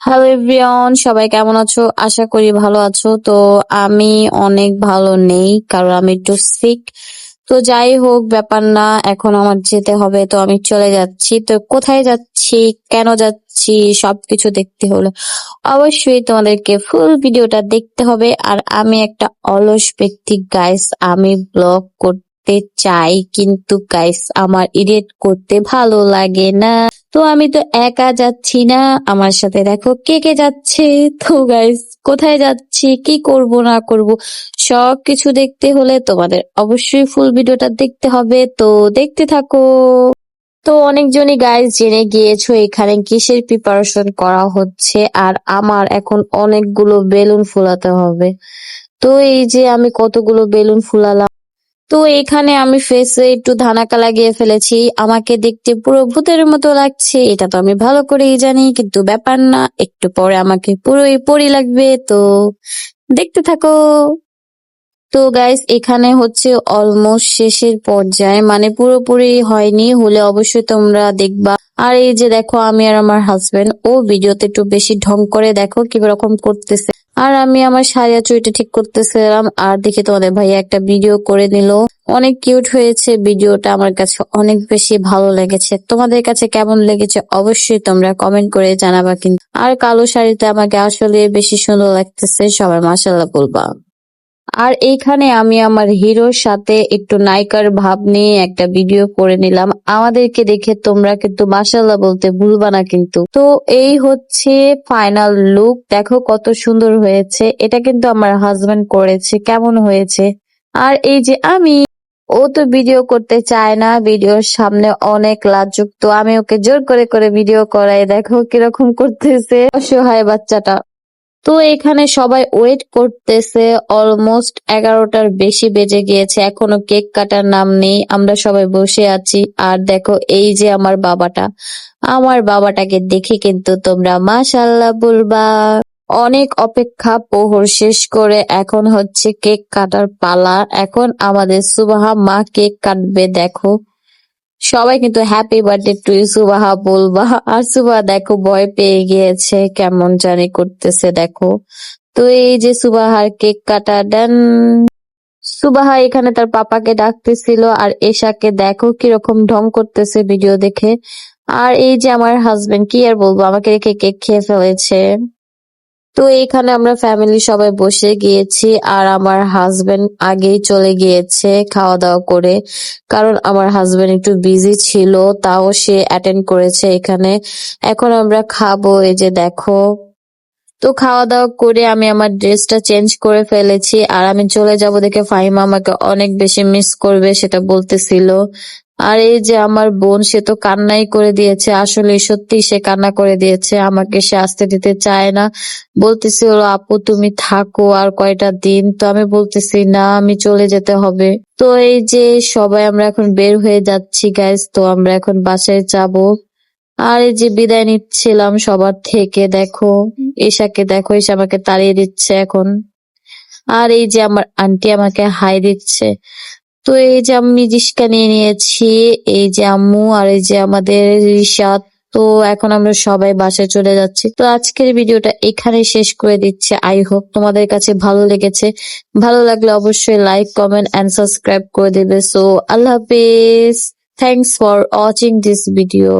Hello everyone সবাই কেমন আছো? আশা করি ভালো আছো। তো আমি অনেক ভালো নেই, কারণ আমি একটু সিক তো যাই হোক, ব্যাপার না, এখন আমার যেতে হবে। তো আমি চলে যাচ্ছি। তো কোথায় যাচ্ছি? কেন যাচ্ছি? সবকিছু দেখতে হলে। অবশ্যই তোমাদেরকে ফুল ভিডিওটা দেখতে হবে। আর আমি একটা অলস ব্যক্তি গাইস আমি ব্লগ করতে চাই। কিন্তু গাইস আমার এডিট করতে ভালো লাগে না। তো আমি তো একা যাচ্ছি না। আমার সাথে দেখো কে কে যাচ্ছে। তো গাইস কোথায় যাচ্ছি? কি করব, না করব? সবকিছু দেখতে হলে তোমাদের অবশ্যই ফুল ভিডিওটা দেখতে হবে। তো দেখতে থাকো। তো অনেকজনই গাইস জেনে গিয়েছো এখানে কিসের প্রিপারেশন করা হচ্ছে আর আমার এখন অনেকগুলো বেলুন ফুলাতে হবে। তো এই যে আমি কতগুলো বেলুন ফুলালাম। তো এখানে আমি ফেসে একটু ধানাকা লাগিয়ে ফেলেছি। আমাকে দেখতে পুরো ভূতের মতো লাগছে। এটা তো আমি ভালো করেই জানি, কিন্তু ব্যাপার না, একটু পরে আমাকে পুরোই পরি লাগবে। তো দেখতে থাকো। তো গাইস এখানে হচ্ছে অলমোস্ট শেষের পর্যায়ে মানে পুরোপুরি হয়নি, হলে অবশ্যই তোমরা দেখবা। আর এই যে দেখো, আমি আর আমার হাজবেন্ড ও ভিডিওতে একটু বেশি ঢং করে দেখো কি রকম করতেছে। আর আমি আমার সারিয়া চুইটা ঠিক করতেছিলাম। আর দেখি তোমাদের ভাইয়া একটা ভিডিও করে নিল। অনেক কিউট হয়েছে ভিডিওটা, আমার কাছে অনেক বেশি ভালো লেগেছে। তোমাদের কাছে কেমন লেগেছে অবশ্যই তোমরা কমেন্ট করে জানাবা কিন্তু। আর কালো শাড়িতে আমাকে আসলে বেশি সুন্দর লাগতেছে, সবাই মাসাল্লাহ বলবা। আর এইখানে আমি আমার হিরোর সাথে একটু নায়িকার ভাব নিয়ে একটা ভিডিও করে নিলাম। আমাদেরকে দেখে তোমরা কিন্তু মাসাল্লাহ বলতে ভুলবা না কিন্তু। তো এই হচ্ছে ফাইনাল লুক। দেখো কত সুন্দর হয়েছে। এটা কিন্তু আমার হাজবেন্ড করেছে। কেমন হয়েছে? আর এই যে আমি, ও তো ভিডিও করতে চায় না। ভিডিওর সামনে অনেক লাজুক। তো আমি ওকে জোর করে করে ভিডিও করাই। দেখো কীরকম করতেছে। অসহায় বাচ্চাটা। তো এখানে সবাই ওয়েট করতেছে। অলমোস্ট এগারোটার বেশি বেজে গিয়েছে। এখনও কেক কাটার নাম নেই। আমরা সবাই বসে আছি। আর দেখো, এই যে আমার বাবাটা। আমার বাবাটাকে দেখে কিন্তু তোমরা মাশাল্লাহ বলবা। অনেক অপেক্ষা প্রহর শেষ করে এখন হচ্ছে কেক কাটার পালা। এখন আমাদের সুবাহা মা কেক কাটবে, দেখো। সবাই কিন্তু হ্যাপি বার্থডে টু সুবাহা, বলবা। আর সুবাহা, দেখো, ভয় পেয়ে গিয়েছে, কেমন জানি করতেছে, দেখো। তো এই যে সুবাহার কেক কাটা ডান সুবাহা এখানে তার পাপাকে ডাকতেছিল, আর এশাকে দেখো কীরকম ঢং করতেছে ভিডিও দেখে। আর এই যে আমার হাজবেন্ড কি আর বলব, আমাকে রেখে কেক খেয়ে ফেলেছে। তো এইখানে আমরা ফ্যামিলি সবাই বসে গিয়েছি আর আমার হাজবেন্ড আগেই চলে গিয়েছে খাওয়া দাওয়া করে। কারণ আমার হাজবেন্ড একটু বিজি ছিল, তাও সে অ্যাটেন্ড করেছে এখানে। এখন আমরা খাব, এই যে দেখো। তো খাওয়া দাওয়া করে আমি আমার ড্রেসটা চেঞ্জ করে ফেলেছি আর আমি চলে যাব দেখে ফাহিমা আমাকে অনেক বেশি মিস করবে সেটা বলতেছিল। আর এই যে আমার বোন, সে তো কান্নাই করে দিয়েছে। আসলে সত্যি সে কান্না করে দিয়েছে। আমাকে সে আসতে দিতে চায় না। বলতেছিল আপু, তুমি থাকো আর কয়টা দিন। তো আমি বলতেছি, না, আমি চলে যেতে হবে। তো এই যে সবাই আমরা এখন বের হয়ে যাচ্ছি গাইজ তো আমরা এখন বাসায় যাব। আর এই যে বিদায় নিচ্ছিলাম সবার থেকে, দেখো, ঈশাকে দেখো, ঈশা আমাকে তাড়িয়ে দিচ্ছে এখন। আর এই যে আমার আন্টি আমাকে হাই দিচ্ছে। তো এই যে আমি রিস্কা নিয়ে নিয়েছি, এই যে আম্মু আর এই যে আমাদের রিশাদ তো এখন আমরা সবাই বাসায় চলে যাচ্ছি। তো আজকের ভিডিওটা এখানে শেষ করে দিচ্ছে। আই হোপ তোমাদের কাছে ভালো লেগেছে। ভালো লাগলে অবশ্যই লাইক, কমেন্ট অ্যান্ড সাবস্ক্রাইব করে দেবে। সো আল্লাহ হাফিজ। Thanks for watching this video